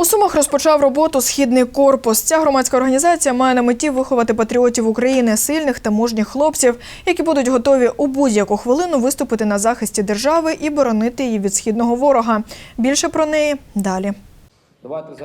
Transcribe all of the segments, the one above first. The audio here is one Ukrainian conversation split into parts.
У Сумах розпочав роботу Східний корпус. Ця громадська організація має на меті виховати патріотів України, сильних та мужніх хлопців, які будуть готові у будь-яку хвилину виступити на захисті держави і боронити її від східного ворога. Більше про неї далі.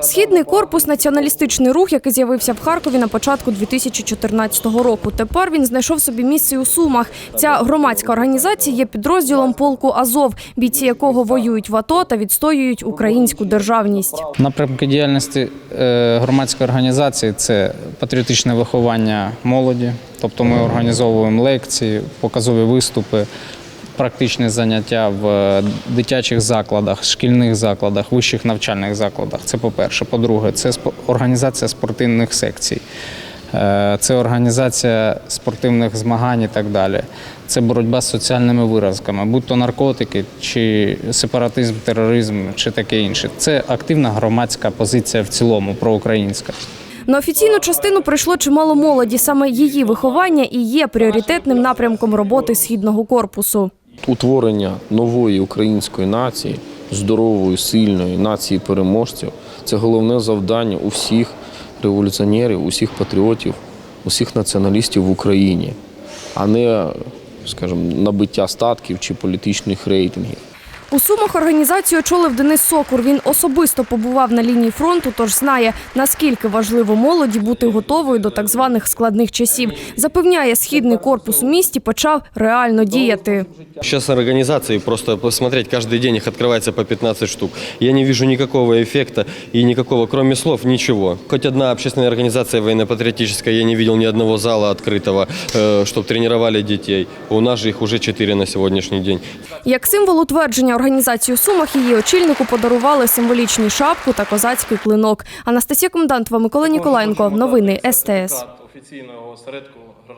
Східний корпус націоналістичний рух, який з'явився в Харкові на початку 2014 року. Тепер він знайшов собі місце у Сумах. Ця громадська організація є підрозділом полку Азов, бійці якого воюють в АТО та відстоюють українську державність. Напрямки діяльності е, громадської організації це патріотичне виховання молоді, тобто ми організовуємо лекції, показові виступи, практичні заняття в е, дитячих закладах, шкільних закладах, вищих навчальних закладах. Це по-перше. По-друге, це організація спортивних секцій. Е, Це організація спортивних змагань і так далі. Це боротьба з соціальними виразками, будь то наркотики, чи сепаратизм, тероризм, чи таке інше. Це активна громадська позиція в цілому проукраїнська. На офіційну частину прийшло чимало молоді. Саме її виховання і є пріоритетним напрямком роботи східного корпусу. Утворення нової української нації, здорової, сильної нації переможців це головне завдання усіх революціонерів, усіх патріотів, усіх націоналістів в Україні, а не, скажімо, набиття статків чи політичних рейтингів. У Сумах організацію очолив Денис Сокур. Він особисто побував на лінії фронту, тож знає, наскільки важливо молоді бути готовою до так званих складних часів. Запевняє, східний корпус у місті почав реально діяти. Сейчас организации просто посмотреть, каждый день их открывается по 15 штук. Я не вижу никакого эффекта и никакого, кроме слов, ничего. Хоть одна общественная организация военно-патриотическая, я не видел ни одного зала открытого, чтобы тренировали детей. У нас же их уже 4 на сегодняшний день. Як символ утвердження організації у Сумах її очільнику подарували символічні шапку та козацький клинок. Анастасія Комдантова, Микола Ніколаєнко. Новини СТС.